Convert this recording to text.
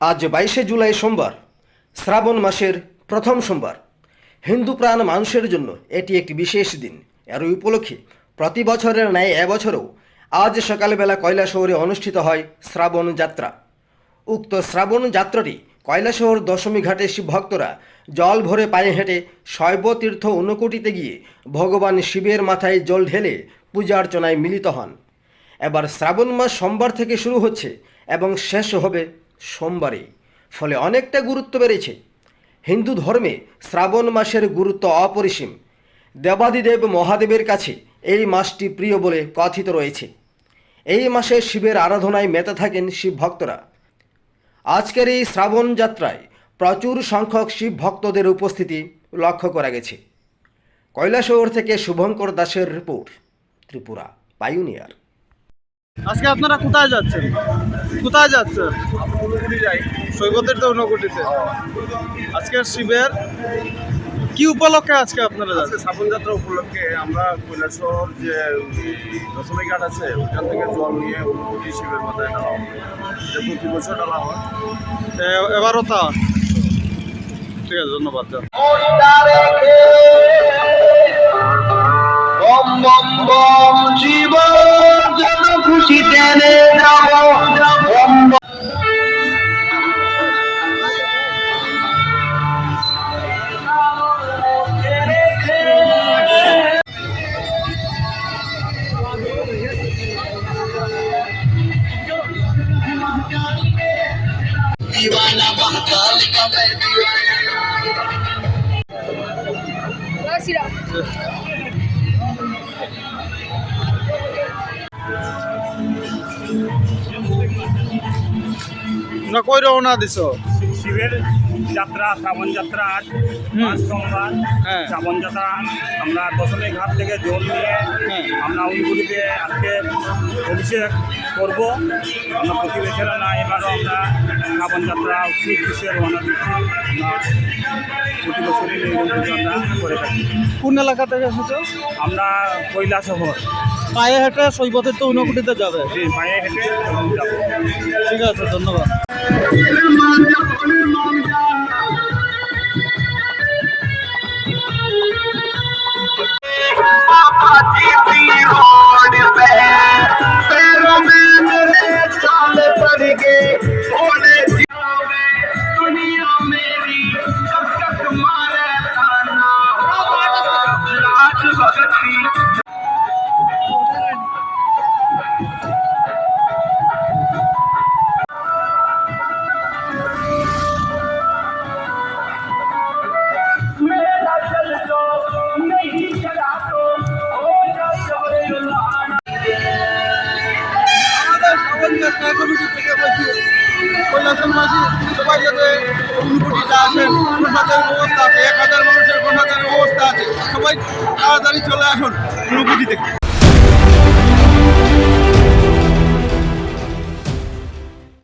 আজ বাইশে জুলাই সোমবার, শ্রাবণ মাসের প্রথম সোমবার। হিন্দু প্রাণ মানুষের জন্য এটি একটি বিশেষ দিন। এর উপলক্ষে প্রতি বছরের ন্যায় এবছরও আজ সকালবেলা কৈলাসহরে অনুষ্ঠিত হয় শ্রাবণ যাত্রা। উক্ত শ্রাবণ যাত্রাটি কৈলাসহর দশমী ঘাটে শিব ভক্তরা জল ভরে পায়ে হেঁটে শৈবতীর্থ ঊনকোটিতে গিয়ে ভগবান শিবের মাথায় জল ঢেলে পূজা অর্চনায় মিলিত হন। এবার শ্রাবণ মাস সোমবার থেকে শুরু হচ্ছে এবং শেষ হবে সোমবারেই ফলে অনেকটা গুরুত্ব বেড়েছে। হিন্দু ধর্মে শ্রাবণ মাসের গুরুত্ব অপরিসীম। দেবাদিদেব মহাদেবের কাছে এই মাসটি প্রিয় বলে কথিত রয়েছে। এই মাসে শিবের আরাধনায় মেতে থাকেন শিব ভক্তরা। আজকের এই শ্রাবণ যাত্রায় প্রচুর সংখ্যক শিব ভক্তদের উপস্থিতি লক্ষ্য করা গেছে। কৈলাসহর থেকে শুভঙ্কর দাসের রিপোর্ট, ত্রিপুরা পাইওনিয়ার আজকে আপনারা কোথায় যাচ্ছেন? কোথায় যাচ্ছেন? সৈকতের তো ঊনকোটিতে আজকে শিবের কি উপলক্ষে আজকে আপনারা আজকে যাচ্ছেন? শ্রাবণ যাত্রা উপলক্ষে আমরা কৈলাসহর যে দশমী ঘাট আছে ওইখান থেকে জল নিয়ে অনুভূতি শিবের মাথায় ঢালা হবে এটা প্রতি বছর ঢালা হয়। এবারও তা? ঠিক আছে ধন্যবাদ যান। বম বম বম জীব दीवाना महाकाल का मैं दीवाना না কই রওনা দিছ শিবের যাত্রা শ্রাবণ যাত্রা আজ আজ সোমবার। হ্যাঁ। শ্রাবণ যাত্রা আমরা দশমী ঘাট থেকে জল নিয়ে হ্যাঁ। আমরা উনগুলিতে আজকে অভিষেক করব। আমরা প্রতিবেশীরা না এবারও আমরা শ্রাবণ যাত্রা উচিত বিষয়ে রওনা দিচ্ছি প্রতি বছরই আমরা করে থাকি। কোন এলাকা থেকে এসেছ? আমরা কৈলা শহর। পায়ে হেঁটে সৈকতের তো উনকুটিতে যাবে পায়ে হেঁটে যাব। ঠিক আছে ধন্যবাদ। যাত্রা কমিটি থেকে বলছি কৈলাসনবাসী সবাই যাতে অনুভূতিটা আসেন প্রসাদের ব্যবস্থা আছে এক হাজার মানুষের প্রসাদের ব্যবস্থা আছে সবাই তাড়াতাড়ি চলে আসুন অনুভূতি থেকে